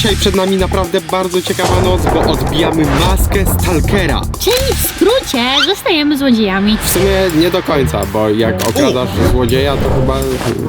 Dzisiaj przed nami naprawdę bardzo ciekawa noc, bo odbijamy maskę Stalkera. Czyli w skrócie zostajemy złodziejami. W sumie nie do końca, bo jak okradasz złodzieja, to chyba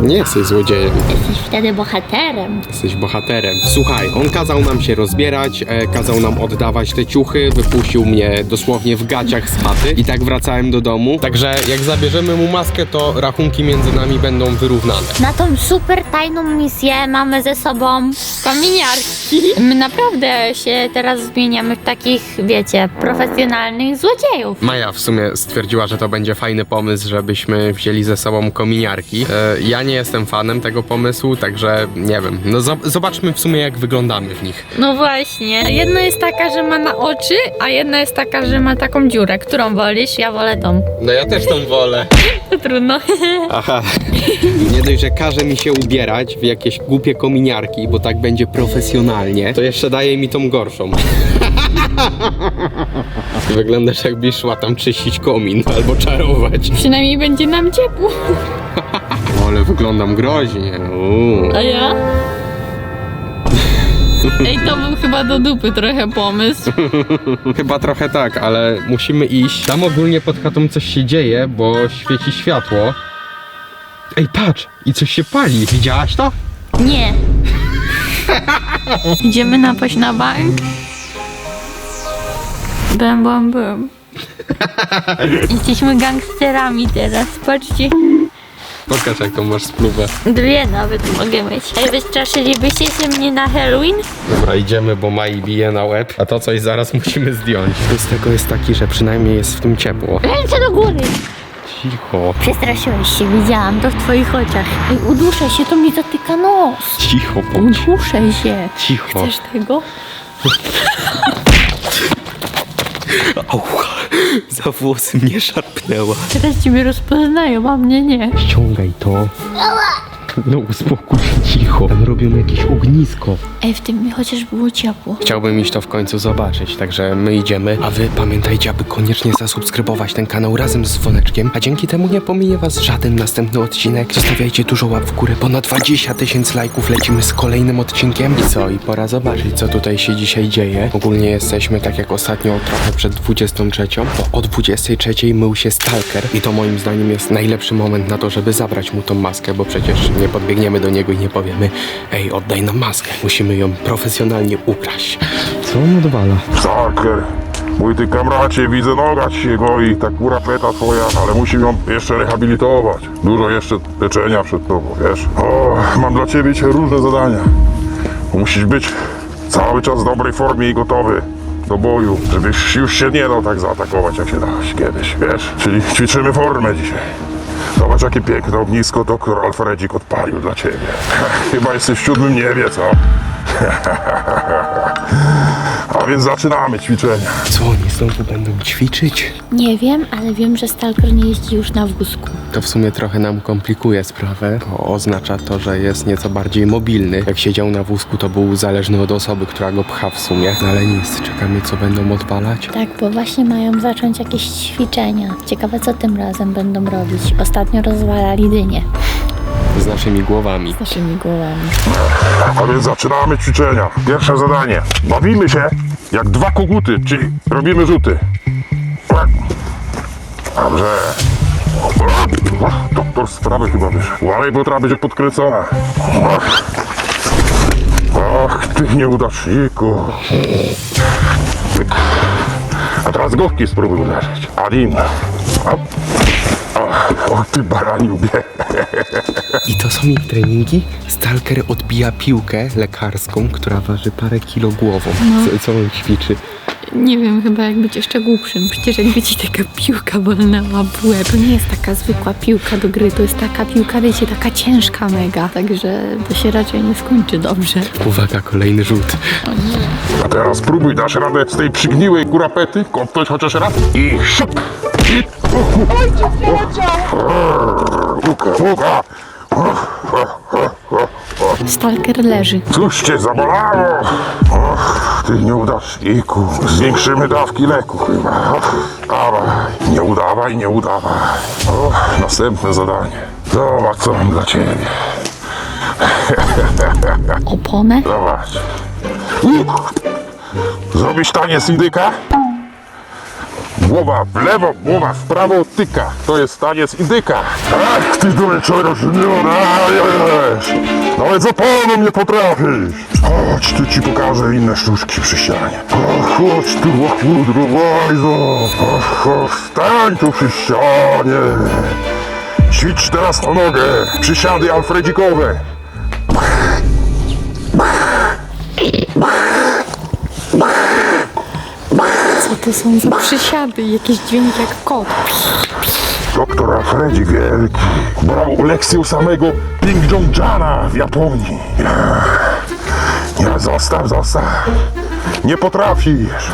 nie jesteś złodziejem, Jesteś wtedy bohaterem. jesteś bohaterem. Słuchaj, on kazał nam się rozbierać, e, kazał nam oddawać te ciuchy, wypuścił mnie dosłownie w gaciach z chaty i tak wracałem do domu. Także jak zabierzemy mu maskę, to rachunki między nami będą wyrównane. Na tą super tajną misję mamy ze sobą kominiarki. My naprawdę się teraz zmieniamy w takich, wiecie, profesjonalnych złodziejów. Maja w sumie stwierdziła, że to będzie fajny pomysł, żebyśmy wzięli ze sobą kominiarki. E, ja nie jestem fanem tego pomysłu, także nie wiem. No zo- zobaczmy w sumie jak wyglądamy w nich. No właśnie. Jedna jest taka, że ma na oczy, a jedna jest taka, że ma taką dziurę. Którą wolisz? Ja wolę tą. No ja też tą wolę. To trudno. Aha. Nie dość, że każe mi się ubierać w jakieś głupie kominiarki, bo tak będzie profesjonalnie, to jeszcze daje mi tą gorszą. Wyglądasz jakbyś szła tam czyścić komin albo czarować. Przynajmniej będzie nam ciepło. O, ale wyglądam groźnie. Uuu. A ja? Ej, to był chyba do dupy trochę pomysł. Chyba trochę tak, ale musimy iść. Tam ogólnie pod chatą coś się dzieje, bo świeci światło. Ej, patrz! I coś się pali. Widziałaś to? Nie. Idziemy napaść na bank. Bam, bam, bam. Jesteśmy gangsterami teraz, patrzcie. Pokaż jak to masz spluwę. Dwie nawet mogę mieć. Ej, wystraszylibyście się mnie na Halloween? Dobra, idziemy, bo Mai bije na łeb, a to coś zaraz musimy zdjąć. Z tego jest taki, że przynajmniej jest w tym ciepło. Ręce do góry. Cicho, Przestraszyłeś się, widziałam to w twoich oczach. Ej, uduszę się, to mi zatyka nos. cicho, bądź. Uduszę się. Cicho. Chcesz tego? Aucha, za włosy mnie szarpnęła. Teraz ciebie rozpoznają, a mnie nie. Ściągaj to. No uspokój się, cicho. Tam robią jakieś ognisko. Ej, w tym mi chociaż było ciepło. Chciałbym iść to w końcu zobaczyć, także my idziemy. A wy pamiętajcie, aby koniecznie zasubskrybować ten kanał razem z dzwoneczkiem, a dzięki temu nie pominie was żaden następny odcinek. Zostawiajcie dużo łap w górę, ponad 20 tysięcy lajków lecimy z kolejnym odcinkiem. I co? I pora zobaczyć, co tutaj się dzisiaj dzieje. Ogólnie jesteśmy, tak jak ostatnio, trochę przed 23, bo o 23 mył się Stalker i to moim zdaniem jest najlepszy moment na to, żeby zabrać mu tą maskę, bo przecież nie podbiegniemy do niego i nie powiemy ej, oddaj nam maskę. Musimy ją profesjonalnie ukraść. Co on odwala? Stalker, mój ty kamracie, widzę noga ci się goi, ta kurapeta twoja, ale musimy ją jeszcze rehabilitować. Dużo jeszcze leczenia przed tobą, wiesz? O, mam dla ciebie dzisiaj różne zadania. Musisz być cały czas w dobrej formie i gotowy do boju, żebyś już się nie dał tak zaatakować, jak się dałeś kiedyś, wiesz? Czyli ćwiczymy formę dzisiaj. Zobacz, jakie piękne ognisko doktor Alfredzik odpalił dla ciebie. Chyba jesteś w siódmym niebie, co? Więc zaczynamy ćwiczenia. Co oni znowu będą ćwiczyć? Nie wiem, ale wiem, że Stalker nie jeździ już na wózku. To w sumie trochę nam komplikuje sprawę, bo oznacza to, że jest nieco bardziej mobilny. Jak siedział na wózku, to był zależny od osoby, która go pcha w sumie. No ale nic, czekamy co będą odpalać. Tak, bo właśnie mają zacząć jakieś ćwiczenia. Ciekawe, co tym razem będą robić. Ostatnio rozwalali dynię Z naszymi głowami. z naszymi głowami. A więc zaczynamy ćwiczenia. Pierwsze zadanie. Bawimy się jak dwa koguty, czyli robimy rzuty. Dobrze. Doktor sprawy chyba wyszedł. Bo teraz będzie podkręcona. Ach, ty nieudaczniku. A teraz główki spróbuj uderzyć. Adin. O, ty baraniubie. I to są ich treningi? Stalker odbija piłkę lekarską, która waży parę kilo głową. Co, co on ćwiczy? Nie wiem, chyba jak być jeszcze głupszym. Przecież jakby ci taka piłka walnęła w łeb. To nie jest taka zwykła piłka do gry, to jest taka piłka, wiecie, taka ciężka mega. Także to się raczej nie skończy dobrze. Uwaga, kolejny rzut. A teraz spróbuj, dasz radę z tej przygniłej kurapety kopnąć chociaż raz i szup! I... Łuka, łuka! Stalker leży. Cóż cię zabolało? Och, ty nieudaczniku. Zwiększymy dawki leku chyba. Dawaj, nie udawaj, nie udawaj. O, następne zadanie. Zobacz, co mam dla ciebie. Oponę? Zobacz. Zrobić taniec indyka? Głowa w lewo, głowa w prawo, tyka. To jest taniec indyka. Ach, ty dureczko rożniona, wiesz. Nawet za panem nie potrafisz. Chodź, tu ci pokażę inne sztuczki przy ścianie. Och, chodź tu, łachudru, łajzo. Och, chodź, stań tu przy ścianie. Ćwicz teraz na nogę. Przysiady alfredzikowe. Co to są za przysiady? Jakieś dźwięki jak kot. Doktor Alfredzi Wielki brał lekcję u samego Ping Jongjana w Japonii. Ja, ja, zostaw, zostaw. Nie potrafisz.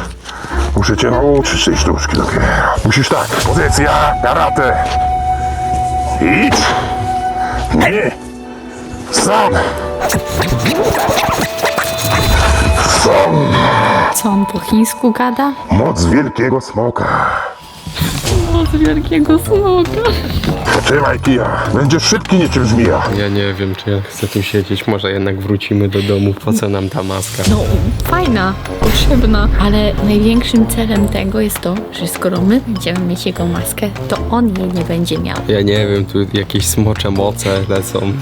Muszę cię nauczyć tej sztuczki dopiero. Musisz tak, pozycja, karate. Idź. Nie. Sam. Sam. Co on po chińsku gada? Moc wielkiego smoka. Od wielkiego smoka. Trzymaj kija. Będziesz szybki niczym zmija. Ja nie wiem, czy ja chcę tu siedzieć. Może jednak wrócimy do domu. Po co nam ta maska? No, fajna, potrzebna, ale największym celem tego jest to, że skoro my będziemy mieć jego maskę, to on jej nie będzie miał. Ja nie wiem, tu jakieś smocze moce lecą.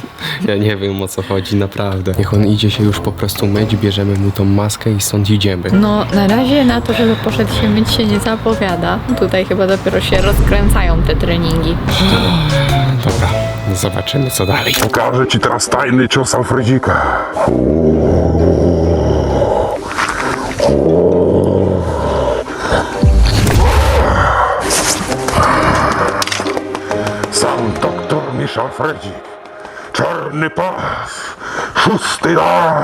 Ja nie wiem o co chodzi, naprawdę. Niech on idzie się już po prostu myć, bierzemy mu tą maskę i stąd idziemy. No, na razie na to, żeby poszedł się myć się nie zapowiada. Tutaj chyba dopiero się rozkręcają te treningi. Dobra, zobaczymy co dalej. Pokażę ci teraz tajny cios Alfredzika. Sam doktor Misz Alfredzik. Czarny pas. Szósty dan.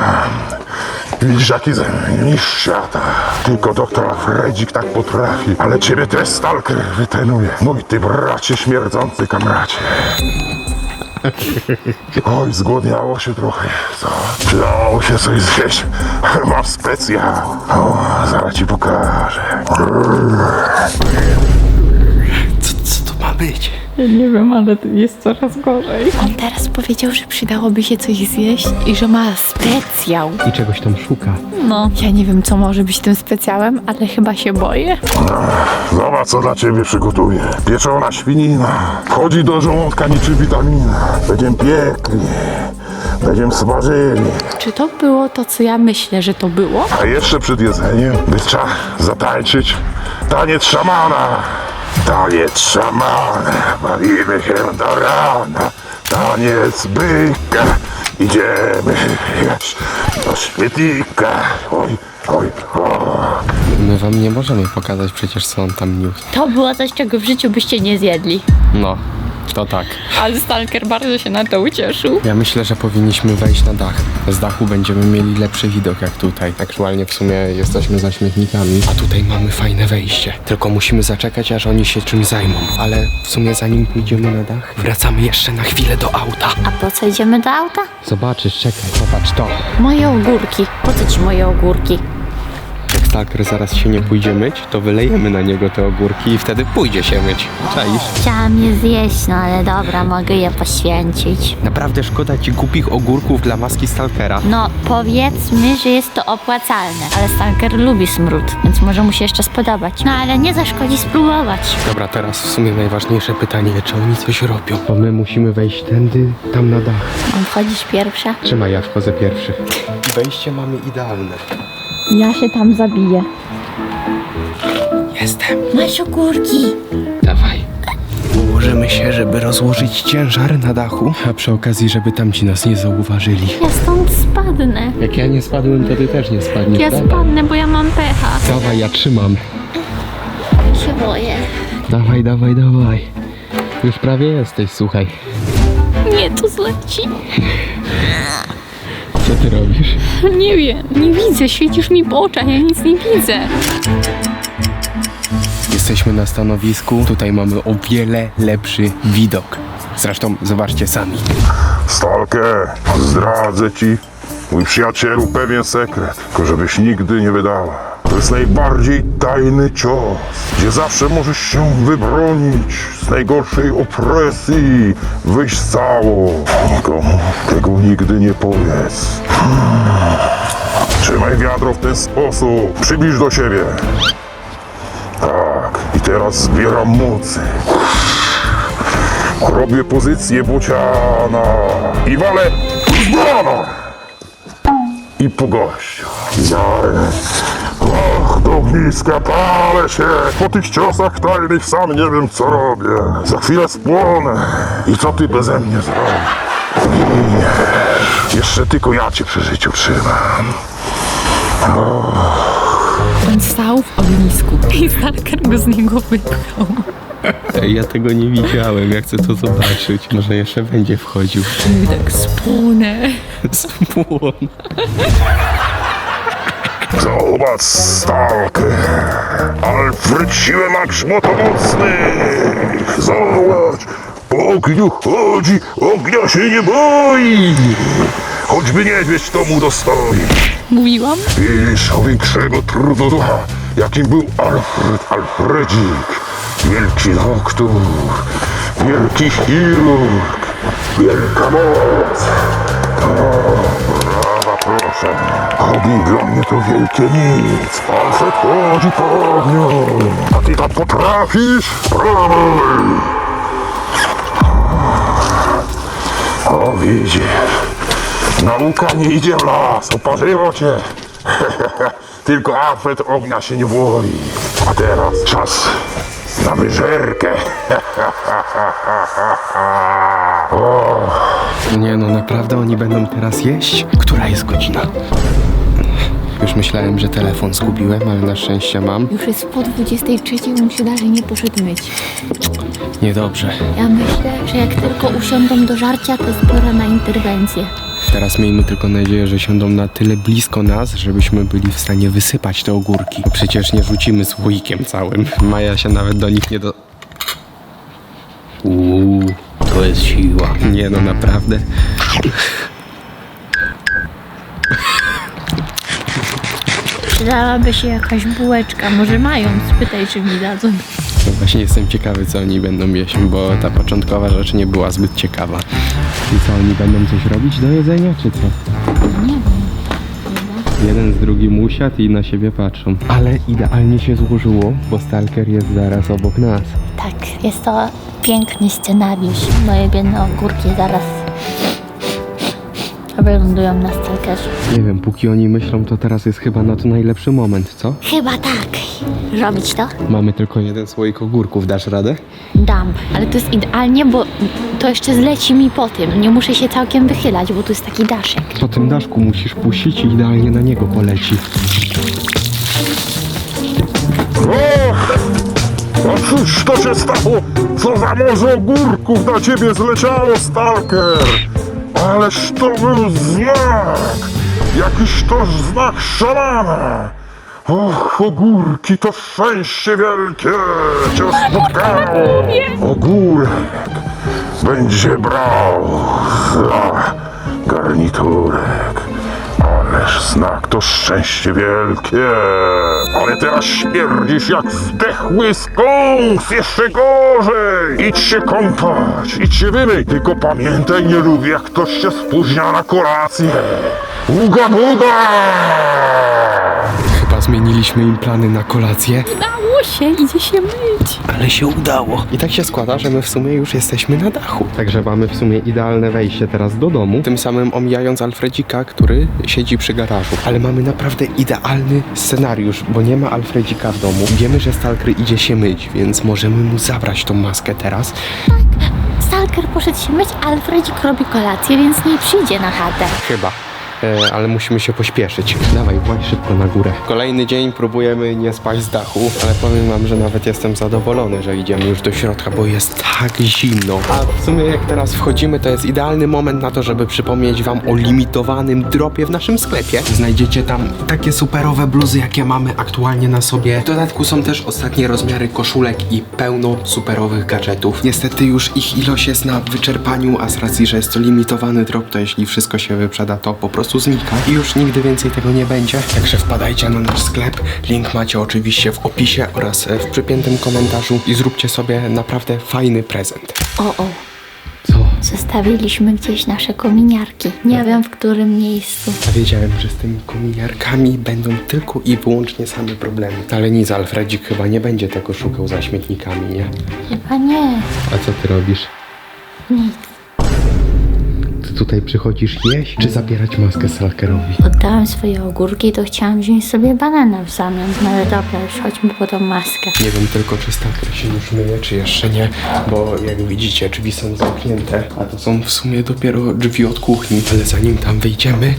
Jaki ze mistrz świata. Tylko doktor Alfredzik tak potrafi. Ale ciebie też stalker wytrenuje. Mój ty bracie śmierdzący kamracie. Oj, zgłodniało się trochę, co? Przydało się coś zjeść. Mam specjał. O, zaraz ci pokażę. Co, nie wiem, ale jest coraz gorzej. On teraz powiedział, że przydałoby się coś zjeść i że ma specjał. I czegoś tam szuka. No, ja nie wiem, co może być tym specjałem, ale chyba się boję. Zobacz, co dla ciebie przygotuję. Pieczona świnina. Wchodzi do żołądka niczym witamina. Będziemy piekli. Będziemy smażyli. Czy to było to, co ja myślę, że to było? A jeszcze przed jedzeniem by trzeba zatańczyć taniec szamana. Taniec szamana, bawimy się do rana. Taniec byka, idziemy wiesz, do świetnika. Oj, oj, oj. My wam nie możemy pokazać przecież co on tam niósł. To było coś, czego w życiu byście nie zjedli. No, to tak. Ale Stalker bardzo się na to ucieszył. Ja myślę, że powinniśmy wejść na dach. Z dachu będziemy mieli lepszy widok jak tutaj. Aktualnie w sumie jesteśmy za śmietnikami, a tutaj mamy fajne wejście. Tylko musimy zaczekać, aż oni się czymś zajmą. Ale w sumie zanim pójdziemy na dach, wracamy jeszcze na chwilę do auta. A po co idziemy do auta? Zobaczysz, czekaj, popatrz to. Moje ogórki. Po co ci moje ogórki? Jak Stalker zaraz się nie pójdzie myć, to wylejemy na niego te ogórki i wtedy pójdzie się myć. Czaisz? Chciałam je zjeść, no ale dobra, mogę je poświęcić. Naprawdę szkoda ci głupich ogórków dla maski Stalkera. No, powiedzmy, że jest to opłacalne, ale Stalker lubi smród, więc może mu się jeszcze spodobać. No ale nie zaszkodzi spróbować. Dobra, teraz w sumie najważniejsze pytanie, czy oni coś robią? Bo my musimy wejść tędy, tam na dach. Mam wchodzić pierwsza? Trzymaj, ja wchodzę pierwszy. Wejście mamy idealne. Ja się tam zabiję. Jestem. Masz ogórki. Dawaj. Ułożymy się, żeby rozłożyć ciężar na dachu, a przy okazji, żeby tamci nas nie zauważyli. Ja stąd spadnę. Jak ja nie spadłem, to ty też nie spadniesz, Ja prawda? spadnę, bo ja mam pecha. Dawaj, ja trzymam. się boję. Dawaj, dawaj, dawaj. Już prawie jesteś, słuchaj. Nie, to zleci. Co ty robisz? Nie wiem, nie widzę, świecisz mi po oczach, ja nic nie widzę. Jesteśmy na stanowisku, tutaj mamy o wiele lepszy widok. Zresztą zobaczcie sami. Stalker, zdradzę ci, mój przyjacielu, pewien sekret, tylko żebyś nigdy nie wydała. To jest najbardziej tajny cios, gdzie zawsze możesz się wybronić z najgorszej opresji, wyjść cało. Nikomu tego nigdy nie powiedz. Trzymaj wiadro w ten sposób. Przybliż do siebie. Tak. I teraz zbieram mocy. Robię pozycję bociana. I walę z kolana. I po gościu. Dalej. Och, do ogniska palę się. Po tych ciosach tajnych sam nie wiem co robię. Za chwilę spłonę. I co ty beze mnie zrobisz? I jeszcze tylko ja cię przy życiu trzymam. On stał w ognisku i Stalker go z niego wypchał. Ej, Ja tego nie widziałem, ja chcę to zobaczyć. Może jeszcze będzie wchodził. I tak spłonę. Spłon. Zobacz, stalker. Alfred siłę ma grzmotomocny. Zobacz, po ogniu chodzi, ognia się nie boi. Choćby niedźwiedź to mu dostoi. Mówiłam? Widzisz o większego trudoducha, jakim był Alfred Alfredzik. Wielki doktor, wielki chirurg, wielka moc. Proszę. Ogień dla mnie to wielkie nic. Alfred chodzi po ogniu, a ty tam potrafisz? Spróbuj. O, widzisz. Nauka nie idzie w las, oparzyło cię. Tylko Alfred ognia się nie boi. A teraz czas na wyżerkę. Nie no, naprawdę oni będą teraz jeść? Która jest godzina? Już myślałem, że telefon zgubiłem, ale na szczęście mam. Już jest po 23, on się dalej nie poszedł myć. Niedobrze. Ja myślę, że jak tylko usiądą do żarcia, to jest pora na interwencję. Teraz miejmy tylko nadzieję, że siądą na tyle blisko nas, żebyśmy byli w stanie wysypać te ogórki. Bo przecież nie rzucimy słoikiem całym. Maja się nawet do nich nie do... Uuu, to jest siła. Nie no, naprawdę. Przydałaby się jakaś bułeczka, może mają, spytaj czy mi dadzą. No właśnie jestem ciekawy, co oni będą jeść, bo ta początkowa rzecz nie była zbyt ciekawa. I co, oni będą coś robić do jedzenia, czy co? Nie wiem. Jeden z drugim usiadł i na siebie patrzą. Ale idealnie się złożyło, bo Stalker jest zaraz obok nas. Tak, jest to piękny scenariusz. Moje biedne ogórki zaraz wylądują na stalkerze. Nie wiem, póki oni myślą, to teraz jest chyba na to najlepszy moment, co? Chyba tak. Robić to? Mamy tylko jeden słoik ogórków, dasz radę? Dam. Ale to jest idealnie, bo to jeszcze zleci mi po tym. Nie muszę się całkiem wychylać, bo tu jest taki daszek. Po tym daszku musisz puścić i idealnie na niego poleci. O! A cóż to się stało? Co za morze ogórków na ciebie zleciało, stalker? Ależ to był znak! Jakiś to znak szalana! Och, ogórki to szczęście wielkie cię spotkało! Ogórek będzie brał za garniturek. Ależ znak to szczęście wielkie. Ale teraz śmierdzisz jak zdechły skąs, jeszcze gorzej. Idź się kąpać, idź się wymyj. Tylko pamiętaj, nie lubię jak ktoś się spóźnia na kolację. Uga buga! Zmieniliśmy im plany na kolację, Udało się, idzie się myć. ale się udało. I tak się składa, że my w sumie już jesteśmy na dachu. Także mamy w sumie idealne wejście teraz do domu, tym samym omijając Alfredzika, który siedzi przy garażu. Ale mamy naprawdę idealny scenariusz, bo nie ma Alfredzika w domu. Wiemy, że Stalker idzie się myć, więc możemy mu zabrać tą maskę teraz. Stalker poszedł się myć, a Alfredzik robi kolację, więc nie przyjdzie na chatę. Chyba. E, ale musimy się pośpieszyć. Dawaj, właź szybko na górę. Kolejny dzień próbujemy nie spać z dachu, ale powiem wam, że nawet jestem zadowolony, że idziemy już do środka, bo jest tak zimno. A w sumie jak teraz wchodzimy, to jest idealny moment na to, żeby przypomnieć wam o limitowanym dropie w naszym sklepie. Znajdziecie tam takie superowe bluzy, jakie mamy aktualnie na sobie. W dodatku są też ostatnie rozmiary koszulek i pełno superowych gadżetów. Niestety już ich ilość jest na wyczerpaniu, a z racji, że jest to limitowany drop, to jeśli wszystko się wyprzeda, to po prostu znika i już nigdy więcej tego nie będzie. Także wpadajcie na nasz sklep. Link macie oczywiście w opisie oraz w przypiętym komentarzu i zróbcie sobie naprawdę fajny prezent. O, o. Co? Zostawiliśmy gdzieś nasze kominiarki. Nie wiem w którym miejscu. A wiedziałem, że z tymi kominiarkami będą tylko i wyłącznie same problemy. Ale nic, Alfredzik chyba nie będzie tego szukał za śmietnikami, nie? Chyba nie. A co ty robisz? Nic. Tutaj przychodzisz jeść, czy zabierać maskę Salkerowi? Oddałam swoje ogórki, to chciałam wziąć sobie banana w zamian. No ale dobra, już chodźmy po tą maskę. Nie wiem tylko, czy Stalker się już myje, czy jeszcze nie, bo jak widzicie, drzwi są zamknięte, a to są w sumie dopiero drzwi od kuchni, ale zanim tam wyjdziemy,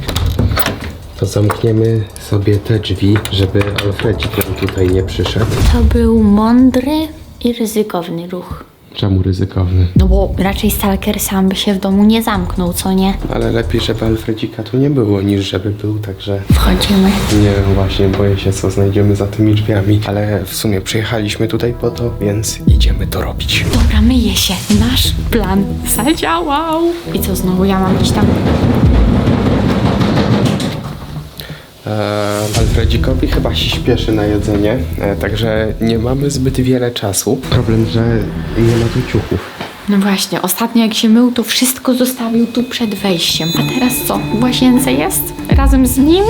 to zamkniemy sobie te drzwi, żeby Alfredzik nam tutaj nie przyszedł. To był mądry i ryzykowny ruch. Czemu ryzykowny? No bo raczej stalker sam by się w domu nie zamknął, co nie? Ale lepiej, żeby Alfredzika tu nie było, niż żeby był, także Wchodzimy. nie wiem właśnie, boję się, co znajdziemy za tymi drzwiami, ale w sumie przyjechaliśmy tutaj po to, więc idziemy to robić. Dobra, myję się. Nasz plan zadziałał. I co, znowu ja mam iść tam? Eee, Alfredzikowi chyba się śpieszy na jedzenie, e, także nie mamy zbyt wiele czasu. Problem, że nie ma tu ciuchów. No właśnie, ostatnio jak się mył, to wszystko zostawił tu przed wejściem. A teraz co? W łazience jest? Razem z nim?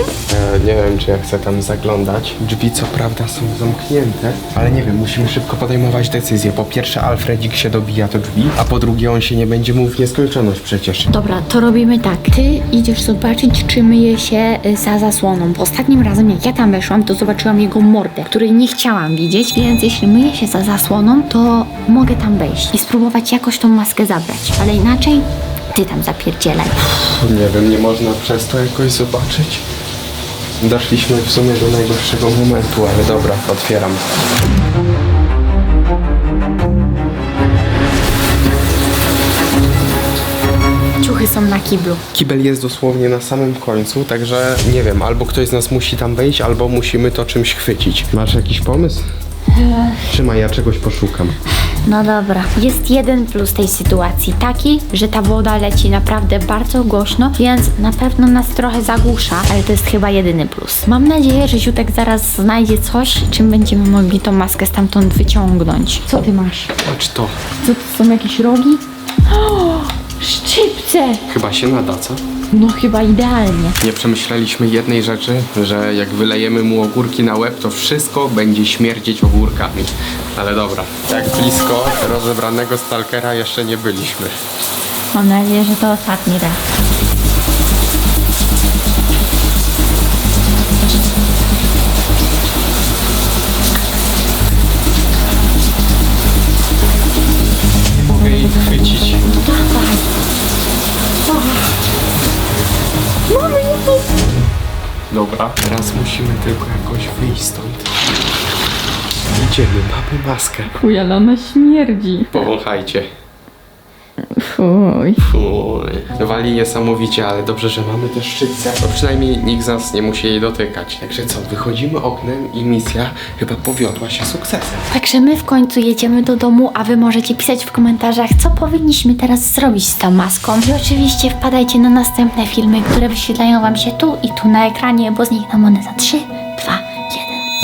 E, nie wiem, czy ja chcę tam zaglądać. Drzwi co prawda są zamknięte, ale nie wiem, musimy szybko podejmować decyzję. Po pierwsze, Alfredzik się dobija do drzwi, a po drugie, on się nie będzie mówił w nieskończoność przecież. Dobra, to robimy tak. Ty idziesz zobaczyć, czy myje się y, za zasłoną. Bo ostatnim razem, jak ja tam weszłam, to zobaczyłam jego mordę, której nie chciałam widzieć. Więc jeśli myje się za zasłoną, to mogę tam wejść i spróbować jakoś tą maskę zabrać. Ale inaczej, ty tam zapierdzielaj. Nie wiem, nie można przez to jakoś zobaczyć. Doszliśmy w sumie do najgorszego momentu, ale dobra, otwieram. Ciuchy są na kiblu. Kibel jest dosłownie na samym końcu, także nie wiem, albo ktoś z nas musi tam wejść, albo musimy to czymś chwycić. Masz jakiś pomysł? Trzymaj, ja czegoś poszukam. No dobra. Jest jeden plus tej sytuacji, taki, że ta woda leci naprawdę bardzo głośno, więc na pewno nas trochę zagłusza, ale to jest chyba jedyny plus. Mam nadzieję, że Ziutek zaraz znajdzie coś, czym będziemy mogli tą maskę stamtąd wyciągnąć. Co ty masz? Patrz to. Co to są jakieś rogi? Szczypce! Chyba się nada, co? No chyba idealnie. Nie przemyśleliśmy jednej rzeczy, że jak wylejemy mu ogórki na łeb, to wszystko będzie śmierdzieć ogórkami. Ale dobra, tak blisko rozebranego stalkera jeszcze nie byliśmy. Mam nadzieję, że to ostatni raz. Dobra, teraz musimy tylko jakoś wyjść stąd. Idziemy, mamy maskę. Fuj, ale ona śmierdzi. Powąchajcie. Fuj. Fuj. Wali niesamowicie, ale dobrze, że mamy też szczytce. To przynajmniej nikt z nas nie musi jej dotykać. Także co, wychodzimy oknem i misja chyba powiodła się sukcesem. Także my w końcu jedziemy do domu, a wy możecie pisać w komentarzach, co powinniśmy teraz zrobić z tą maską. I oczywiście wpadajcie na następne filmy, które wyświetlają wam się tu i tu na ekranie, bo znikną one za 3,